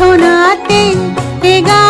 সোনাতে গা